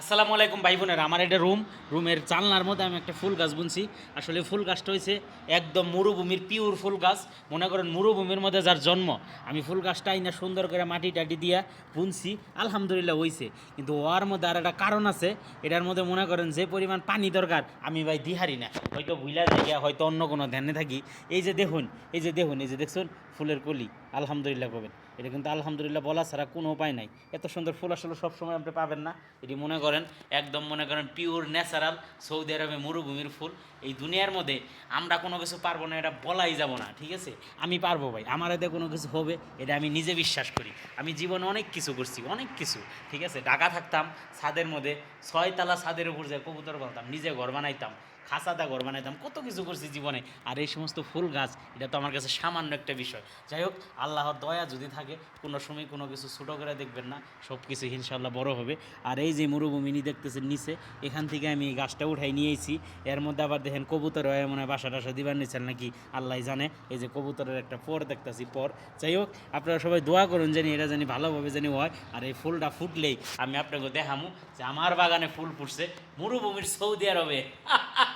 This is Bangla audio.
আসসালামু আলাইকুম ভাই বোনেরা, আমার এটা রুম, রুমের জানলার মধ্যে আমি একটা ফুল গাছ বুনছি। আসলে ফুল গাছটা হয়েছে একদম মরুভূমির পিওর ফুল গাছ। মনে করেন মরুভূমির মধ্যে যার জন্ম, আমি ফুল গাছটা আইনা সুন্দর করে মাটি টাটি দিয়া বুনছি, আলহামদুলিল্লাহ হইছে। কিন্তু ওর মধ্যে আর একটা কারণ আছে, এটার মধ্যে মনে করেন যে পরিমাণ পানি দরকার, আমি ভাই দিহারি না। হয়তো ভুলা জায়গা, হয়তো অন্য কোনো ধ্যানে থাকি। এই যে দেখুন, এই যে দেখুন, এই যে দেখছুন, ফুলের কলি, আলহামদুলিল্লাহ করবেন এটা কিন্তু আলহামদুলিল্লাহ বলা ছাড়া কোনো উপায় নাই। এত সুন্দর ফুল আসলে সবসময় আপনি পাবেন না। এটি মনে করেন একদম মনে করেন পিওর ন্যাচারাল সৌদি আরবে মরুভূমির ফুল। এই দুনিয়ার মধ্যে আমরা কোনো কিছু পারব না, এটা বলাই যাব না, ঠিক আছে? আমি পারব ভাই, আমার এতে কোনো কিছু হবে, এটা আমি নিজে বিশ্বাস করি। আমি জীবনে অনেক কিছু করছি, অনেক কিছু, ঠিক আছে? ঢাকা থাকতাম, ছাদের মধ্যে ছয়তলা ছাদের উপর যে কবুতর বলতাম নিজে ঘর বানাইতাম খাসাদা ঘর বানাইতাম, কত কিছু করছি জীবনে। আর এই সমস্ত ফুল গাছ, এটা তো আমার কাছে সামান্য একটা বিষয়। যাই হোক, আল্লাহর দয়া যদি থাকে, কোনো সময় কোনো কিছু ছোটো করে দেখবেন না সব কিছু ইনশাল্লাহ বড় হবে। আর এই যে মরুভূমিনি দেখতেছেন নিচে, এখান থেকে আমি এই গাছটা উঠাই নিয়েছি এর মধ্যে আবার দেখেন কবুতর হয়, মনে হয় বাসা টাসা দিবার নিচ্ছেন নাকি আল্লাহ জানে। এই যে কবুতরের একটা পর দেখতেছি, পর। যাই হোক, আপনারা সবাই দোয়া করুন জানি এটা জানি ভালোভাবে জানি হয়, আর এই ফুলটা ফুটলেই আমি আপনাকে দেখামু যে আমার বাগানে ফুল ফুটছে, মরুভূমির সৌদি আরবে।